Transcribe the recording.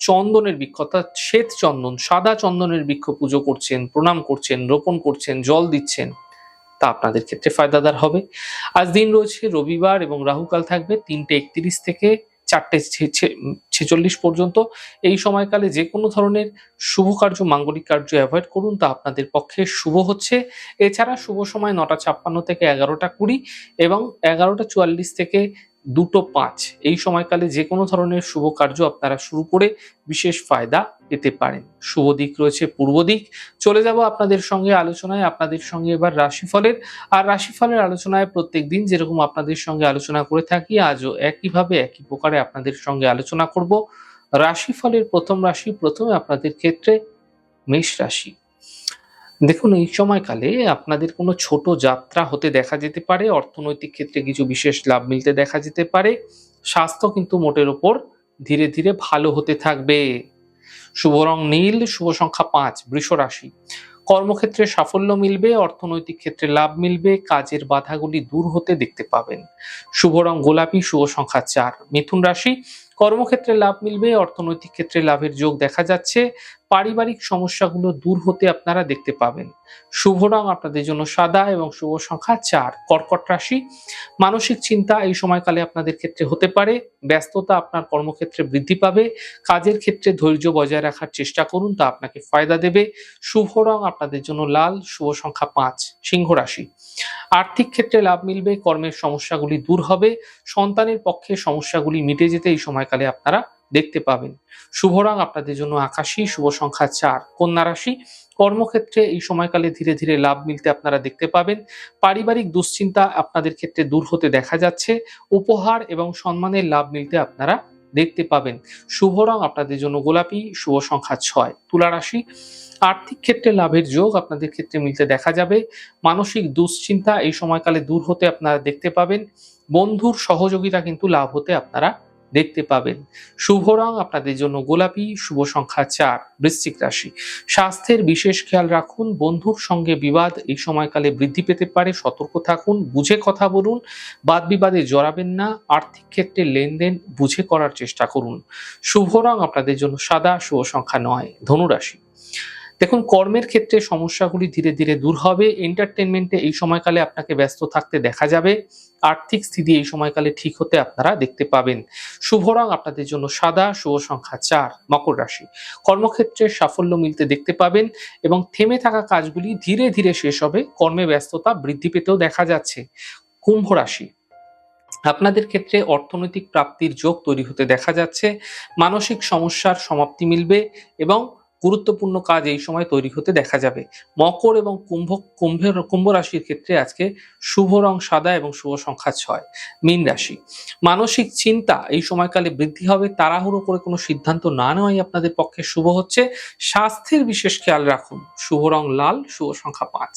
চন্দনের বৃক্ষ অর্থাৎ শ্বেত চন্দন, সাদা চন্দনের বৃক্ষ পুজো করছেন, প্রণাম করছেন, রোপণ করছেন, জল দিচ্ছেন, তা আপনাদের ক্ষেত্রে ফায়দাদার হবে। আজ দিন রয়েছে, রবিবার এবং রাহুকাল থাকবে তিনটে একত্রিশ থেকে চারটে ছেচল্লিশ পর্যন্ত। এই সময়কালে যে কোনো ধরনের শুভ কার্য, মাঙ্গলিক কার্য অ্যাভয়েড করুন, তা আপনাদের পক্ষে শুভ হচ্ছে। এছাড়া শুভ সময় নটা ছাপ্পান্ন থেকে এগারোটা কুড়ি এবং এগারোটা চুয়াল্লিশ থেকে দুটো পাঁচ। এই সময়কালে যে কোনো ধরনের শুভ কার্য আপনারা শুরু করে বিশেষ ফায়দা পেতে পারেন। শুভ দিক রয়েছে পূর্ব দিক। চলে যাব আপনাদের সঙ্গে আলোচনায়। আপনাদের সঙ্গে এবার রাশিফলের। আর রাশিফলের আলোচনায় প্রত্যেক দিন যেরকম আপনাদের সঙ্গে আলোচনা করে থাকি, আজও একইভাবে একই প্রকারে আপনাদের সঙ্গে আলোচনা করব। রাশিফলের প্রথম রাশি, প্রথমে আপনাদের ক্ষেত্রে মেষ রাশি। দেখুন, এই সময়কালে আপনাদের কোনো ছোট যাত্রা হতে দেখা যেতে পারে, অর্থনৈতিক ক্ষেত্রে কিছু বিশেষ লাভ মিলতে দেখা যেতে পারে, স্বাস্থ্য কিন্তু মোটের ওপর ধীরে ধীরে ভালো হতে থাকবে। শুভ রং নীল, শুভ সংখ্যা পাঁচ, বৃষ রাশি। কর্মক্ষেত্রে সাফল্য মিলবে, অর্থনৈতিক ক্ষেত্রে লাভ মিলবে, কাজের বাধাগুলি দূর হতে দেখতে পাবেন। শুভ রং গোলাপি, শুভ সংখ্যা চার, মিথুন রাশি। কর্মক্ষেত্রে লাভ মিলবে, অর্থনৈতিক ক্ষেত্রে লাভের যোগ দেখা যাচ্ছে পারিবারিক সমস্যাগুলো দূর হতে আপনারা দেখতে পাবেন। শুভ রং আপনাদের জন্য সাদা এবং শুভ সংখ্যা চার। কর্কট রাশি, মানসিক চিন্তা এই সময়কালে আপনাদের ক্ষেত্রে হতে পারে। ব্যস্ততা আপনার কর্মক্ষেত্রে বৃদ্ধি পাবে। কাজের ক্ষেত্রে ধৈর্য বজায় রাখার চেষ্টা করুন, তা আপনাকে ফায়দা দেবে। শুভ রং আপনাদের জন্য লাল, শুভ সংখ্যা পাঁচ। সিংহ রাশি, আর্থিক ক্ষেত্রে লাভ মিলবে, কর্মের সমস্যাগুলি দূর হবে। সন্তানের পক্ষে সমস্যাগুলি মিটে যেতে এই সময়কালে আপনারা দেখতে পাবেন। শুভ রং আপনাদের জন্য আকাশী, শুভ সংখ্যা চার। কন্যা রাশি, কর্মক্ষেত্রে এই সময়কালে ধীরে ধীরে লাভ মিলতে আপনারা দেখতে পাবেন। পারিবারিক দুশ্চিন্তা আপনাদের ক্ষেত্রে দূর হতে দেখা যাচ্ছে। উপহার এবং সম্মানের লাভ মিলতে আপনারা দেখতে পাবেন। শুভ রং আপনাদের জন্য গোলাপি, শুভ সংখ্যা ছয়। তুলা রাশি, আর্থিক ক্ষেত্রে লাভের যোগ আপনাদের ক্ষেত্রে মিলতে দেখা যাবে। মানসিক দুশ্চিন্তা এই সময়কালে দূর হতে আপনারা দেখতে পাবেন। বন্ধুর সহযোগিতা কিন্তু লাভ হতে আপনারা দেখতে পাবেন। শুভ রং আপনাদের জন্য গোলাপি, শুভ সংখ্যা চার, বৃশ্চিক রাশি। স্বাস্থ্যের বিশেষ খেয়াল রাখুন, বন্ধুর সঙ্গে বিবাদ এই সময়কালে বৃদ্ধি পেতে পারে, সতর্ক থাকুন, বুঝে কথা বলুন, বাদ বিবাদে জড়াবেন না, আর্থিক ক্ষেত্রে লেনদেন বুঝে করার চেষ্টা করুন। শুভ রং আপনাদের জন্য সাদা, শুভ সংখ্যা নয়, ধনুরাশি। দেখুন, কর্মের ক্ষেত্রে সমস্যাগুলি ধীরে ধীরে দূর হবে। এন্টারটেনমেন্টে এই সময়কালে আপনাকে ব্যস্ত থাকতে দেখা যাবে। আর্থিক স্থিতি এই সময়কালে ঠিক হতে আপনারা দেখতে পাবেন। শুভ রং আপনাদের জন্য সাদা, শুভ সংখ্যা চার, মকর রাশি। কর্মক্ষেত্রে সাফল্য মিলতে দেখতে পাবেন এবং থেমে থাকা কাজগুলি ধীরে ধীরে শেষ হবে। কর্মে ব্যস্ততা বৃদ্ধি পেতেও দেখা যাচ্ছে। কুম্ভ রাশি। আপনাদের ক্ষেত্রে অর্থনৈতিক প্রাপ্তির যোগ তৈরি হতে দেখা যাচ্ছে। মানসিক সমস্যার সমাপ্তি মিলবে এবং গুরুত্বপূর্ণ কাজ এই সময় তৈরি হতে দেখা যাবে। মকর এবং কুম্ভ, কুম্ভের কুম্ভ রাশির ক্ষেত্রে আজকে শুভ রং সাদা এবং শুভ সংখ্যা ছয়, মীন রাশি। মানসিক চিন্তা এই সময়কালে বৃদ্ধি হবে, তাড়াহুড়ো করে কোনো সিদ্ধান্ত না নেওয়াই আপনাদের পক্ষে শুভ হচ্ছে। স্বাস্থ্যের বিশেষ খেয়াল রাখুন, শুভ রং লাল, শুভ সংখ্যা পাঁচ।